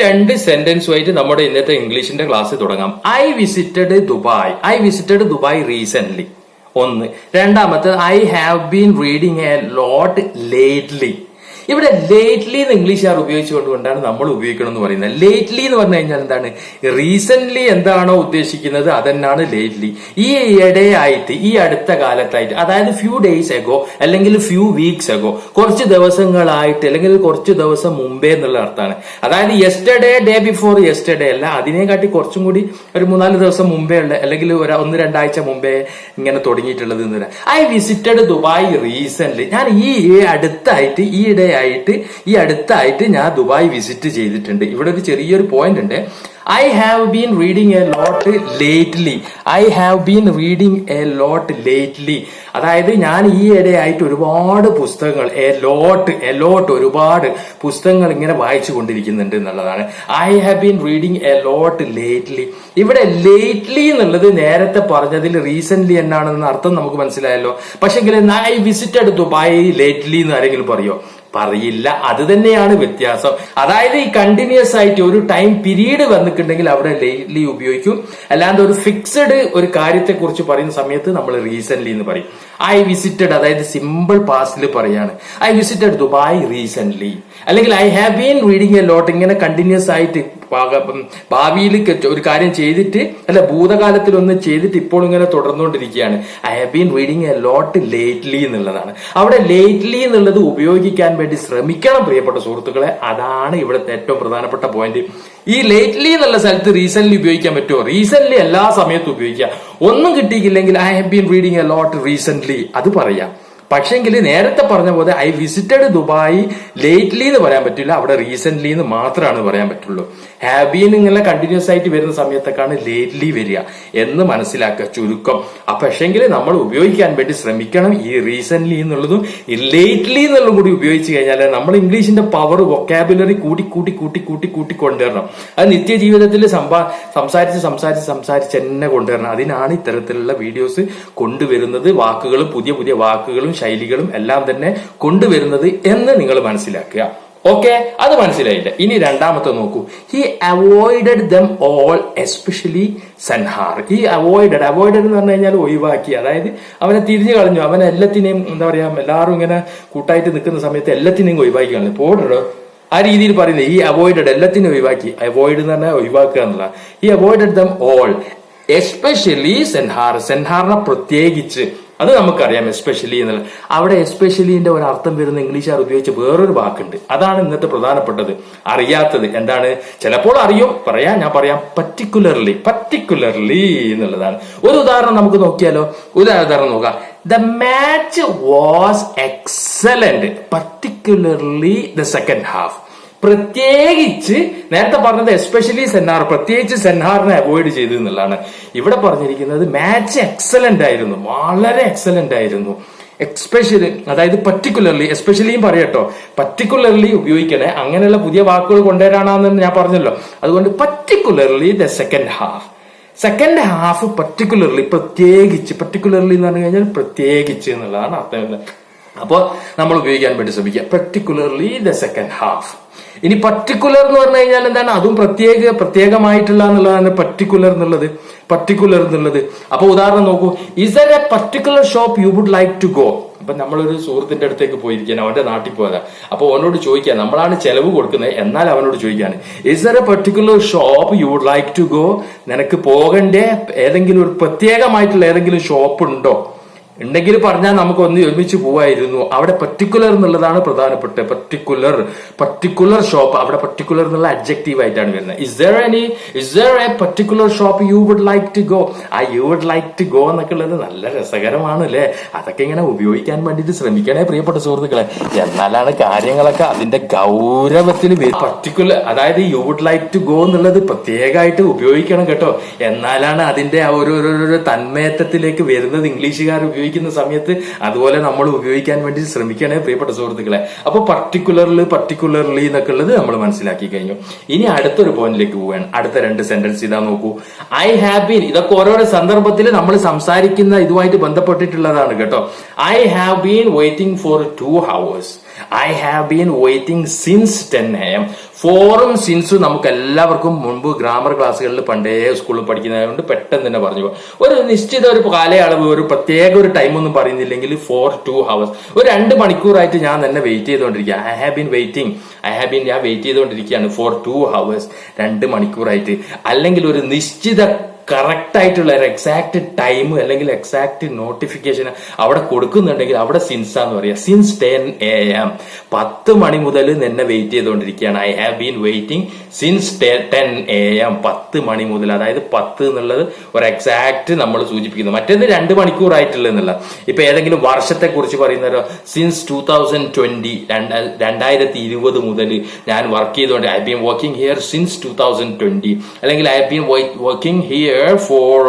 രണ്ട് സെന്റൻസുമായിട്ട് നമ്മുടെ ഇന്നത്തെ ഇംഗ്ലീഷിന്റെ ക്ലാസ് തുടങ്ങാം. I visited Dubai I visited Dubai recent ഒന്ന്. രണ്ടാമത്തെ I have been reading a lot lately ഇവിടെ ലേറ്റ്ലി എന്ന് ഇംഗ്ലീഷുകാർ ഉപയോഗിച്ചുകൊണ്ടുകൊണ്ടാണ് നമ്മൾ ഉപയോഗിക്കണം എന്ന് പറയുന്നത്. ലേറ്റ്ലി എന്ന് പറഞ്ഞു കഴിഞ്ഞാൽ എന്താണ്? റീസെന്റ് എന്താണോ ഉദ്ദേശിക്കുന്നത് അതെന്നാണ് ലേറ്റ്ലി ഈ ഇടയായിട്ട് ഈ അടുത്ത കാലത്തായിട്ട് അതായത് ഫ്യൂ ഡേയ്സ് എഗോ അല്ലെങ്കിൽ ഫ്യൂ വീക്സ് എഗോ കുറച്ച് ദിവസങ്ങളായിട്ട് അല്ലെങ്കിൽ കുറച്ച് ദിവസം മുമ്പേ എന്നുള്ള അർത്ഥമാണ്. അതായത് യെസ്റ്റർഡേ ഡേ ബിഫോർ യെസ്റ്റർഡേ അല്ല അതിനെക്കാട്ടി കുറച്ചും കൂടി ഒരു മൂന്നാൽ ദിവസം മുമ്പേ ഉള്ള അല്ലെങ്കിൽ ഒരു ഒന്ന് രണ്ടാഴ്ച മുമ്പേ ഇങ്ങനെ തുടങ്ങിയിട്ടുള്ളത് ഐ വിസിറ്റഡ് ദുബായ് റീസെന്റ് ഞാൻ ഈ അടുത്തായിട്ട് ഈ ഇടയായിട്ട് ഈ അടുത്തായിട്ട് ഞാൻ ദുബായ് വിസിറ്റ് ചെയ്തിട്ടുണ്ട്. ഇവിടെ ഒരു ചെറിയൊരു പോയിന്റ് ഉണ്ട്. I have been reading a lot lately I have been reading a lot lately അതായത് ഞാൻ ഈ ഇടയായിട്ട് ഒരുപാട് പുസ്തകങ്ങൾ എ ലോട്ട് എ ലോട്ട് ഒരുപാട് പുസ്തകങ്ങൾ ഇങ്ങനെ വായിച്ചു കൊണ്ടിരിക്കുന്നുണ്ട് എന്നുള്ളതാണ്. I have been reading a lot lately ഇവിടെ ലേറ്റ്ലി എന്നുള്ളത് നേരത്തെ പറഞ്ഞതിൽ റീസെന്റ് എന്നാണെന്ന് അർത്ഥം നമുക്ക് മനസ്സിലായല്ലോ. പക്ഷെങ്കിൽ ഐ വിസിറ്റഡ് ദുബായ് ലേറ്റ്ലി എന്ന് ആരെങ്കിലും പറയോ? പറയില്ല. അത് തന്നെയാണ് വ്യത്യാസം. അതായത് ഈ കണ്ടിന്യൂസ് ആയിട്ട് ഒരു ടൈം പീരീഡ് വന്നിട്ടുണ്ടെങ്കിൽ അവിടെ ലേറ്റ്ലി ഉപയോഗിക്കും. അല്ലാണ്ട് ഒരു ഫിക്സഡ് ഒരു കാര്യത്തെ കുറിച്ച് പറയുന്ന സമയത്ത് നമ്മൾ റീസെന്റ് എന്ന് പറയും. ഐ വിസിറ്റഡ് അതായത് സിമ്പിൾ പാസ്റ്റിൽ പറയാണ്. ഐ വിസിറ്റഡ് ദുബായ് റീസെന്റ് അല്ലെങ്കിൽ I have been reading a lot ഇങ്ങനെ കണ്ടിന്യൂസ് ആയിട്ട് ഭാവിയിൽ ഒരു കാര്യം ചെയ്തിട്ട് അല്ല ഭൂതകാലത്തിൽ ഒന്ന് ചെയ്തിട്ട് ഇപ്പോൾ ഇങ്ങനെ തുടർന്നുകൊണ്ടിരിക്കുകയാണ്. I have been reading a lot lately എന്നുള്ളതാണ്. അവിടെ ലേറ്റ്ലി എന്നുള്ളത് ഉപയോഗിക്കാൻ വേണ്ടി ശ്രമിക്കണം പ്രിയപ്പെട്ട സുഹൃത്തുക്കളെ. അതാണ് ഇവിടുത്തെ ഏറ്റവും പ്രധാനപ്പെട്ട പോയിന്റ് ഈ ലേറ്റ്ലി എന്നുള്ള സ്ഥലത്ത് റീസെന്റ് ഉപയോഗിക്കാൻ പറ്റുമോ? റീസെന്റ് എല്ലാ സമയത്തും ഉപയോഗിക്കാം ഒന്നും കിട്ടിയില്ലെങ്കിൽ I have been reading a lot recent അത് പറയാം. പക്ഷെങ്കിൽ നേരത്തെ പറഞ്ഞ പോലെ ഐ വിസിറ്റഡ് ദുബായ് ലേറ്റ്ലി എന്ന് പറയാൻ പറ്റില്ല. അവിടെ റീസെന്റ് എന്ന് മാത്രമാണ് പറയാൻ പറ്റുള്ളൂ. ഹാബിയിൽ ഇങ്ങനെ കണ്ടിന്യൂസ് ആയിട്ട് വരുന്ന സമയത്തേക്കാണ് ലേറ്റ്ലി വരിക എന്ന് മനസ്സിലാക്കുക. ചുരുക്കം. പക്ഷെങ്കിൽ നമ്മൾ ഉപയോഗിക്കാൻ വേണ്ടി ശ്രമിക്കണം ഈ റീസെന്റ് എന്നുള്ളതും ഈ ലേറ്റ്ലി എന്നുള്ളതും കൂടി ഉപയോഗിച്ച് കഴിഞ്ഞാൽ നമ്മൾ ഇംഗ്ലീഷിന്റെ പവർ വൊക്കാബുലറി കൂട്ടി കൂട്ടി കൂട്ടി കൂട്ടി കൂട്ടി കൊണ്ടുവരണം. അത് നിത്യജീവിതത്തിൽ സംഭാ സംസാരിച്ച് സംസാരിച്ച് സംസാരിച്ച് തന്നെ കൊണ്ടുവരണം. അതിനാണ് ഇത്തരത്തിലുള്ള വീഡിയോസ് കൊണ്ടുവരുന്നത്. വാക്കുകളും പുതിയ പുതിയ വാക്കുകളും ശൈലികളും എല്ലാം തന്നെ കൊണ്ടുവരുന്നത് എന്ന് നിങ്ങൾ മനസ്സിലാക്കുക. ഓക്കെ അത് മനസ്സിലായില്ല? ഇനി രണ്ടാമത്തെ നോക്കൂ. He avoided them all especially സൻഹാർ ഈ അവോയ്ഡഡ് അവോയ്ഡഡ് എന്ന് പറഞ്ഞു കഴിഞ്ഞാൽ ഒഴിവാക്കി. അതായത് അവനെ തിരിഞ്ഞു കളഞ്ഞു. അവനെ എല്ലാത്തിനെയും എന്താ പറയാ എല്ലാവരും ഇങ്ങനെ കൂട്ടായിട്ട് നിൽക്കുന്ന സമയത്ത് എല്ലാത്തിനെയും ഒഴിവാക്കി കളഞ്ഞു. പോടോ ആ രീതിയിൽ പറയുന്നത് ഈ അവോയ്ഡഡ് എല്ലാത്തിനും ഒഴിവാക്കി. അവോയ്ഡ് എന്ന് പറഞ്ഞാൽ ഒഴിവാക്കുക എന്നുള്ള ഈ അവോയ്ഡഡ് ദം ഓൾ എസ്പെഷ്യലി സെൻഹാർ സെൻഹാറിനെ പ്രത്യേകിച്ച് അത് നമുക്കറിയാം എസ്പെഷ്യലി എന്നുള്ളത് അവിടെ എസ്പെഷ്യലിന്റെ ഒരു അർത്ഥം വരുന്ന ഇംഗ്ലീഷുകാർ ഉപയോഗിച്ച് വേറൊരു വാക്കുണ്ട്. അതാണ് ഇന്നത്തെ പ്രധാനപ്പെട്ടത്. അറിയാത്തത് എന്താണ്? ചിലപ്പോൾ അറിയും പറയാം ഞാൻ പറയാം പർട്ടിക്കുലർലി പർട്ടിക്കുലർലി എന്നുള്ളതാണ്. ഒരു ഉദാഹരണം നമുക്ക് നോക്കിയാലോ? ഉദാഹരണം നോക്കാം. The match was excellent particularly the second half പ്രത്യേകിച്ച് നേരത്തെ പറഞ്ഞത് എസ്പെഷ്യലി സെന്നാർ പ്രത്യേകിച്ച് സെന്നാറിനെ അവോയ്ഡ് ചെയ്തു എന്നുള്ളതാണ്. ഇവിടെ പറഞ്ഞിരിക്കുന്നത് മാച്ച് എക്സലന്റ് ആയിരുന്നു വളരെ എക്സലന്റ് ആയിരുന്നു. എക്സ്പെഷ്യലി അതായത് പർട്ടിക്കുലർലി എസ്പെഷ്യലിയും പറയട്ടോ പർട്ടിക്കുലർലി ഉപയോഗിക്കണേ. അങ്ങനെയുള്ള പുതിയ വാക്കുകൾ കൊണ്ടുവരാനാണെന്ന് ഞാൻ പറഞ്ഞല്ലോ. അതുകൊണ്ട് particularly the second half second half particularly പ്രത്യേകിച്ച് പർട്ടിക്കുലർലി എന്ന് പറഞ്ഞു കഴിഞ്ഞാൽ പ്രത്യേകിച്ച് എന്നുള്ളതാണ് അർത്ഥം അപ്പോൾ നമ്മൾ ഉപയോഗിക്കാൻ വേണ്ടി ശ്രമിക്കുക. പർട്ടിക്കുലർലി ദ സെക്കൻഡ് ഹാഫ് ഇനി പർട്ടിക്കുലർ എന്ന് പറഞ്ഞു കഴിഞ്ഞാൽ എന്താണ്? അതും പ്രത്യേക പ്രത്യേകമായിട്ടുള്ള എന്നുള്ളതാണ് പർട്ടിക്കുലർ എന്നുള്ളത്. പർട്ടിക്കുലർ എന്നുള്ളത്. അപ്പൊ ഉദാഹരണം നോക്കൂ. Is a particular shop you would like to go അപ്പൊ നമ്മളൊരു സുഹൃത്തിന്റെ അടുത്തേക്ക് പോയിരിക്കാൻ അവന്റെ നാട്ടിൽ പോയതാ. അപ്പൊ അവനോട് ചോദിക്കുക നമ്മളാണ് ചെലവ് കൊടുക്കുന്നത്. എന്നാൽ അവനോട് ചോദിക്കാണ് is a particular shop you would like to go നിനക്ക് പോകണ്ടേ? ഏതെങ്കിലും ഒരു പ്രത്യേകമായിട്ടുള്ള ഏതെങ്കിലും ഷോപ്പ് ഉണ്ടോ? ഉണ്ടെങ്കിൽ പറഞ്ഞാൽ നമുക്ക് ഒന്ന് ഒരുമിച്ച് പോവായിരുന്നു. അവിടെ പർട്ടിക്കുലർ എന്നുള്ളതാണ് പ്രധാനപ്പെട്ട പർട്ടിക്കുലർ പർട്ടിക്കുലർ ഷോപ്പ് അവിടെ പർട്ടിക്കുലർ എന്നുള്ള അഡ്ജക്റ്റീവ് ആയിട്ടാണ് വരുന്നത്. Is there any is there a particular shop you would like to go ആ you would like to go എന്നൊക്കെ ഉള്ളത് നല്ല രസകരമാണ് അല്ലേ? അതൊക്കെ ഇങ്ങനെ ഉപയോഗിക്കാൻ വേണ്ടിയിട്ട് ശ്രമിക്കണേ പ്രിയപ്പെട്ട സുഹൃത്തുക്കളെ. എന്നാലാണ് കാര്യങ്ങളൊക്കെ അതിന്റെ ഗൗരവത്തിൽ പർട്ടിക്കുലർ അതായത് you would like to go എന്നുള്ളത് പ്രത്യേകമായിട്ട് ഉപയോഗിക്കണം കേട്ടോ. എന്നാലാണ് അതിന്റെ ഒരു തന്മയത്വത്തിലേക്ക് വരുന്നത് ഇംഗ്ലീഷുകാർ ഉപയോഗിക്കുന്ന സമയത്ത് അതുപോലെ നമ്മൾ ഉപയോഗിക്കാൻ വേണ്ടി ശ്രമിക്കണേ പ്രിയപ്പെട്ട സുഹൃത്തുക്കളെ. അപ്പൊ പർട്ടിക്കുലർലി പർട്ടിക്കുലർലി എന്നൊക്കെ ഉള്ളത് നമ്മൾ മനസ്സിലാക്കി കഴിഞ്ഞു. ഇനി അടുത്തൊരു പോയിന്റിലേക്ക് പോവുകയാണ്. അടുത്ത രണ്ട് സെന്റൻസ് ഇതാ നോക്കൂ. ഐ ഹാവ് ബീൻ ഇതൊക്കെ ഓരോരോ സന്ദർഭത്തിൽ നമ്മൾ സംസാരിക്കുന്ന ഇതുമായിട്ട് ബന്ധപ്പെട്ടിട്ടുള്ളതാണ് കേട്ടോ. I have been waiting for two hours I have been waiting since ten A M ഫോറും സിൻസും നമുക്ക് എല്ലാവർക്കും മുൻപ് ഗ്രാമർ ക്ലാസ്സുകളിൽ പണ്ടേ സ്കൂളിൽ പഠിക്കുന്നതുകൊണ്ട് പെട്ടെന്ന് തന്നെ പറഞ്ഞു. ഒരു നിശ്ചിത ഒരു കാലയളവ് ഒരു പ്രത്യേക ഒരു ടൈം ഒന്നും പറയുന്നില്ലെങ്കിൽ ഫോർ ടു ഹവേഴ്സ് ഒരു രണ്ട് മണിക്കൂറായിട്ട് ഞാൻ തന്നെ വെയിറ്റ് ചെയ്തുകൊണ്ടിരിക്കുക. I have been waiting I have been ഞാൻ വെയിറ്റ് ചെയ്തുകൊണ്ടിരിക്കുകയാണ് ഫോർ ടു ഹവേഴ്സ് രണ്ട് മണിക്കൂറായിട്ട്. അല്ലെങ്കിൽ ഒരു നിശ്ചിത കറക്റ്റ് ആയിട്ടുള്ള ഒരു എക്സാക്ട് ടൈം അല്ലെങ്കിൽ എക്സാക്ട് നോട്ടിഫിക്കേഷൻ അവിടെ കൊടുക്കുന്നുണ്ടെങ്കിൽ അവിടെ സിൻസ് എന്ന് പറയാം. സിൻസ് ടെൻ എ എം പത്ത് മണി മുതൽ നിന്നെ വെയിറ്റ് ചെയ്തുകൊണ്ടിരിക്കുകയാണ്. I have been waiting since ten A M പത്ത് മണി മുതൽ. അതായത് പത്ത് എന്നുള്ളത് ഒരു എക്സാക്ട് നമ്മൾ സൂചിപ്പിക്കുന്നു. മറ്റേത് രണ്ട് മണിക്കൂറായിട്ടുള്ള എന്നുള്ള ഇപ്പൊ ഏതെങ്കിലും വർഷത്തെ കുറിച്ച് പറയുന്നവരോ സിൻസ് ടൂ തൗസൻഡ് ട്വന്റി രണ്ടായിരത്തി ഇരുപത് മുതൽ ഞാൻ വർക്ക് ചെയ്തുകൊണ്ട് I been working here since two thousand twenty അല്ലെങ്കിൽ I been working here for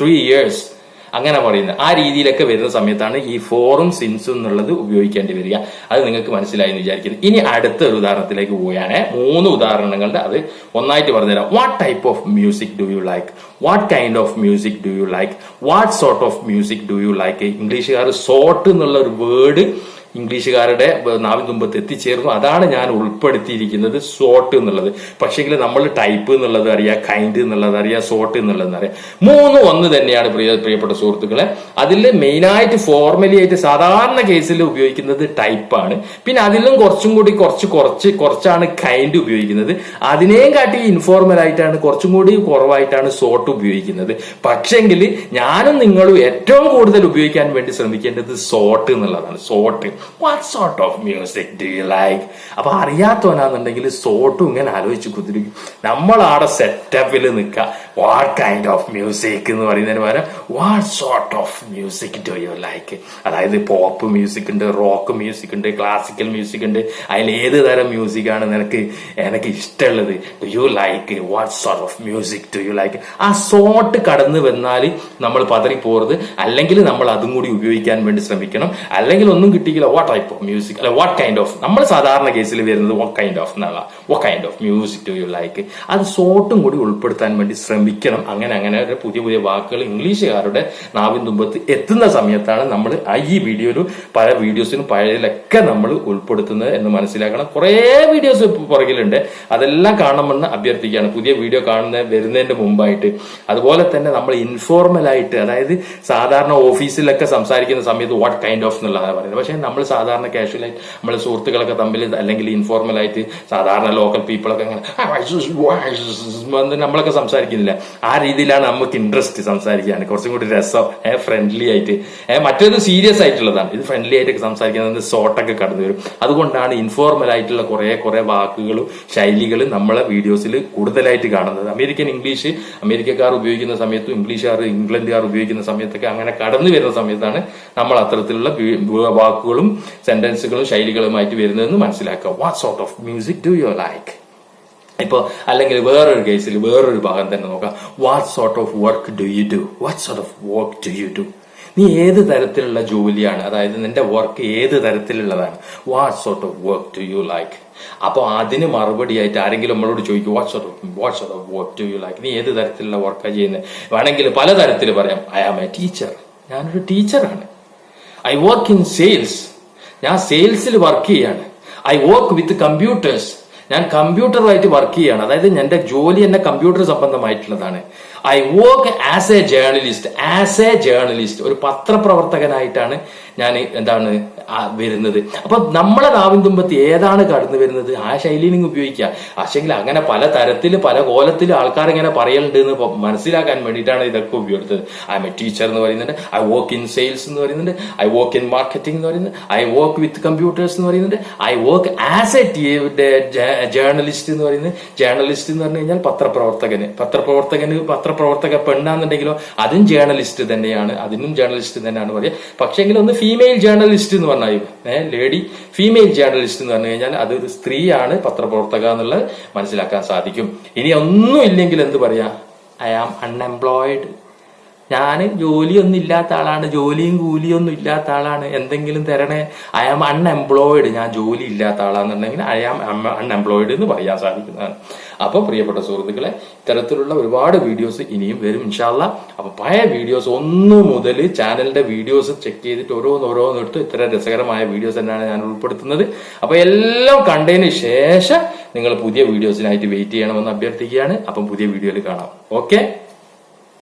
three years അങ്ങനെ പറയുന്നത്. ആ രീതിയിലൊക്കെ വരുന്ന സമയത്താണ് ഈ ഫോറും സിൻസും എന്നുള്ളത് ഉപയോഗിക്കേണ്ടി വരിക. അത് നിങ്ങൾക്ക് മനസ്സിലായി എന്ന് വിചാരിക്കുന്നു. ഇനി അടുത്ത ഒരു ഉദാഹരണത്തിലേക്ക് പോവുകയാണ്. മൂന്ന് ഉദാഹരണങ്ങളുടെ അത് ഒന്നായിട്ട് പറഞ്ഞുതരാം. What type of music do you like what kind of music do you like what sort of music do you like ഇംഗ്ലീഷുകാർ സോർട്ട് എന്നുള്ള ഒരു വേർഡ് ഇംഗ്ലീഷുകാരുടെ നാവിൻ തുമ്പത്ത് എത്തിച്ചേർന്നു. അതാണ് ഞാൻ ഉൾപ്പെടുത്തിയിരിക്കുന്നത് സോട്ട് എന്നുള്ളത്. പക്ഷേങ്കിൽ നമ്മൾ ടൈപ്പ് എന്നുള്ളത് അറിയാം കൈൻഡ് എന്നുള്ളത് അറിയാം സോട്ട് എന്നുള്ളത് അറിയാം. മൂന്ന് ഒന്ന് തന്നെയാണ് പ്രിയ പ്രിയപ്പെട്ട സുഹൃത്തുക്കളെ. അതിൽ മെയിനായിട്ട് ഫോർമലി ആയിട്ട് സാധാരണ കേസിൽ ഉപയോഗിക്കുന്നത് ടൈപ്പാണ്. പിന്നെ അതിലും കുറച്ചും കൂടി കുറച്ച് കുറച്ച് കുറച്ചാണ് കൈൻഡ് ഉപയോഗിക്കുന്നത്. അതിനെയും കാട്ടി ഇൻഫോർമൽ ആയിട്ടാണ് കുറച്ചും കൂടി കുറവായിട്ടാണ് സോട്ട് ഉപയോഗിക്കുന്നത്. പക്ഷെങ്കിൽ ഞാനും നിങ്ങളും ഏറ്റവും കൂടുതൽ ഉപയോഗിക്കാൻ വേണ്ടി ശ്രമിക്കേണ്ടത് സോട്ട് എന്നുള്ളതാണ്. Sort. What sort of music do you like അപ്പൊ അറിയാത്തവനാന്നുണ്ടെങ്കിൽ സോട്ടും ഇങ്ങനെ ആലോചിച്ച് കുതിരിക്കും. നമ്മളാടെ സെറ്റപ്പിൽ നിൽക്കുക. വാട്ട് കൈൻഡ് ഓഫ് മ്യൂസിക് എന്ന് പറയുന്നതിന് പകരം what sort of music do you like അതായത് പോപ്പ് മ്യൂസിക് ഉണ്ട് റോക്ക് മ്യൂസിക് ഉണ്ട് ക്ലാസിക്കൽ മ്യൂസിക് ഉണ്ട്. അതിൽ ഏത് തരം മ്യൂസിക് ആണ് നിനക്ക് എനിക്ക് ഇഷ്ടമുള്ളത്? Do you like what sort of music do you like ആ സോട്ട് കടന്നു വന്നാൽ നമ്മൾ പതറിപ്പോറുത് അല്ലെങ്കിൽ നമ്മൾ അതും കൂടി ഉപയോഗിക്കാൻ വേണ്ടി ശ്രമിക്കണം. അല്ലെങ്കിൽ ഒന്നും കിട്ടിയില്ല. വാട്ട് ടൈപ്പ് ഓഫ് മ്യൂസിക് അല്ല വാട്ട് കൈൻഡ് ഓഫ് നമ്മൾ സാധാരണ കേസിൽ വരുന്നത് വാട്ട് കൈൻഡ് ഓഫ് എന്നാണ്. What kind of music do you like അത് സോട്ടും കൂടി ഉൾപ്പെടുത്താൻ വേണ്ടി ശ്രമിക്കണം അങ്ങനെ അങ്ങനെ ഒരു പുതിയ പുതിയ വാക്കുകൾ ഇംഗ്ലീഷുകാരുടെ നാവിൻ തുമ്പത്ത് എത്തുന്ന സമയത്താണ് നമ്മൾ ഈ വീഡിയോയിലും പല വീഡിയോസിനും പഴയതിലൊക്കെ നമ്മൾ ഉൾപ്പെടുത്തുന്നത് എന്ന് മനസ്സിലാക്കണം. കുറേ വീഡിയോസ് പുറകിലുണ്ട്. അതെല്ലാം കാണണമെന്ന് അഭ്യർത്ഥിക്കുകയാണ്. പുതിയ വീഡിയോ കാണുന്ന വരുന്നതിന്റെ മുമ്പായിട്ട്. അതുപോലെ തന്നെ നമ്മൾ ഇൻഫോർമൽ ആയിട്ട് അതായത് സാധാരണ ഓഫീസിലൊക്കെ സംസാരിക്കുന്ന സമയത്ത് വാട്ട് കൈൻഡ് ഓഫ് എന്നുള്ളതാണ് പറയുന്നത്. പക്ഷേ നമ്മൾ സാധാരണ കാഷ്വൽ ആയിട്ട് നമ്മൾ സുഹൃത്തുക്കളൊക്കെ തമ്മിൽ അല്ലെങ്കിൽ ഇൻഫോർമൽ ആയിട്ട് സാധാരണ ലോക്കൽ പീപ്പിളൊക്കെ അങ്ങനെ "ആ, വൈസ് വൈസ്" നമ്മളൊക്കെ സംസാരിക്കുന്നില്ല. ആ രീതിയിലാണ് നമുക്ക് ഇൻട്രസ്റ്റ് സംസാരിക്കാൻ. കുറച്ചും കൂടി രസം ഫ്രണ്ട്ലി ആയിട്ട്. മറ്റേത് സീരിയസ് ആയിട്ടുള്ളതാണ്. ഇത് ഫ്രണ്ട്ലി ആയിട്ടൊക്കെ സംസാരിക്കുന്നത് ഷോർട്ടൊക്കെ കടന്നു വരും. അതുകൊണ്ടാണ് ഇൻഫോർമൽ ആയിട്ടുള്ള കുറെ കുറെ വാക്കുകളും ശൈലികളും നമ്മളെ വീഡിയോസിൽ കൂടുതലായിട്ട് കാണുന്നത്. അമേരിക്കൻ ഇംഗ്ലീഷ് അമേരിക്കക്കാർ ഉപയോഗിക്കുന്ന സമയത്തും ഇംഗ്ലീഷുകാർ ഇംഗ്ലണ്ടുകാർ ഉപയോഗിക്കുന്ന സമയത്തൊക്കെ അങ്ങനെ കടന്നു വരുന്ന സമയത്താണ് നമ്മൾ അത്തരത്തിലുള്ള വാക്കുകളും സെന്റൻസുകളും ശൈലികളുമായിട്ട് വരുന്നതെന്ന് മനസ്സിലാക്കുക. What sort of music do you like ഇപ്പൊ അല്ലെങ്കിൽ വേറൊരു കേസിൽ വേറൊരു ഭാഗം തന്നെ നോക്കാം. What sort of work do you do what sort of work do you do നീ ഏത് തരത്തിലുള്ള ജോലിയാണ്? അതായത് നിന്റെ വർക്ക് ഏത് തരത്തിലുള്ളതാണ്? What sort of work do you like അപ്പോൾ അതിന് മറുപടിയായിട്ട് ആരെങ്കിലും നമ്മളോട് ചോദിക്കും what sort of what sort of work do you like നീ ഏത് തരത്തിലുള്ള വർക്കാണ് ചെയ്യുന്നത് വേണമെങ്കിൽ പല തരത്തിൽ പറയാം. ഐ ആം എ ടീച്ചർ ഞാനൊരു ടീച്ചറാണ്. ഐ വർക്ക് ഇൻ സെയിൽസ് ഞാൻ സെയിൽസിൽ വർക്ക് ചെയ്യാണ്. ഐ വർക്ക് വിത്ത് കമ്പ്യൂട്ടേഴ്സ് ഞാൻ കമ്പ്യൂട്ടറുമായിട്ട് വർക്ക് ചെയ്യുകയാണ് അതായത് എന്റെ ജോലി എന്നെ computer സംബന്ധമായിട്ടുള്ളതാണ്. I work as a journalist as a journalist ഒരു പത്രപ്രവർത്തകനായിട്ടാണ് ഞാൻ എന്താണ് വരുന്നത്. അപ്പൊ നമ്മളെ നാവിൻ തുമ്പത്ത് ഏതാണ് കടന്നു വരുന്നത്? ആ ശൈലി നിങ്ങൾ ഉപയോഗിക്കുക. പക്ഷെങ്കിൽ അങ്ങനെ പല തരത്തിൽ പല കോലത്തിൽ ആൾക്കാർ ഇങ്ങനെ പറയലുണ്ട് എന്ന് മനസ്സിലാക്കാൻ വേണ്ടിയിട്ടാണ് ഇതൊക്കെ ഉപയോഗിച്ചത് ഐ എം എ ടീച്ചർ എന്ന് പറയുന്നുണ്ട്. ഐ വർക്ക് ഇൻ സെയിൽസ് എന്ന് പറയുന്നുണ്ട്. ഐ വർക്ക് ഇൻ മാർക്കറ്റിംഗ് എന്ന് പറയുന്നത് ഐ വർക്ക് വിത്ത് കമ്പ്യൂട്ടേഴ്സ് എന്ന് പറയുന്നുണ്ട്. I work as a journalist എന്ന് പറയുന്നത്. ജേർണലിസ്റ്റ് എന്ന് പറഞ്ഞു കഴിഞ്ഞാൽ പത്രപ്രവർത്തകന്. പത്രപ്രവർത്തകന് പത്രപ്രവർത്തക പെണ്ണാന്നുണ്ടെങ്കിലോ അതും ജേർണലിസ്റ്റ് തന്നെയാണ്. അതിനും ജേർണലിസ്റ്റ് തന്നെയാണ് പറയുക. പക്ഷെങ്കിൽ ഒന്ന് ഫീമെയിൽ ജേർണലിസ്റ്റ് എന്ന് പറഞ്ഞാൽ ഏഹ് ലേഡി ഫീമെയിൽ ജേർണലിസ്റ്റ് എന്ന് പറഞ്ഞു കഴിഞ്ഞാൽ അതൊരു സ്ത്രീയാണ് പത്രപ്രവർത്തക എന്നുള്ളത് മനസ്സിലാക്കാൻ സാധിക്കും. ഇനി ഒന്നും ഇല്ലെങ്കിൽ എന്ത് പറയാ? ഐ ആം അൺഎംപ്ലോയിഡ് ഞാൻ ജോലിയൊന്നും ഇല്ലാത്ത ആളാണ്. ജോലിയും കൂലിയൊന്നും ഇല്ലാത്ത ആളാണ്. എന്തെങ്കിലും തരണേ? ഐ ആം അൺഎംപ്ലോയിഡ് ഞാൻ ജോലി ഇല്ലാത്ത ആളാണെന്നുണ്ടെങ്കിൽ ഐ ആം അൺഎംപ്ലോയിഡ് എന്ന് പറയാൻ സാധിക്കുന്നതാണ്. അപ്പൊ പ്രിയപ്പെട്ട സുഹൃത്തുക്കളെ ഇത്തരത്തിലുള്ള ഒരുപാട് വീഡിയോസ് ഇനിയും വരും ഇൻഷാല്ല അപ്പൊ പഴയ വീഡിയോസ് ഒന്ന് മുതൽ ചാനലിന്റെ വീഡിയോസ് ചെക്ക് ചെയ്തിട്ട് ഓരോന്ന് ഓരോന്ന് എടുത്ത് ഇത്ര രസകരമായ വീഡിയോസ് തന്നെയാണ് ഞാൻ ഉൾപ്പെടുത്തുന്നത്. അപ്പൊ എല്ലാം കണ്ടതിന് ശേഷം നിങ്ങൾ പുതിയ വീഡിയോസിനായിട്ട് വെയിറ്റ് ചെയ്യണമെന്ന് അഭ്യർത്ഥിക്കുകയാണ്. അപ്പം പുതിയ വീഡിയോയിൽ കാണാം. ഓക്കെ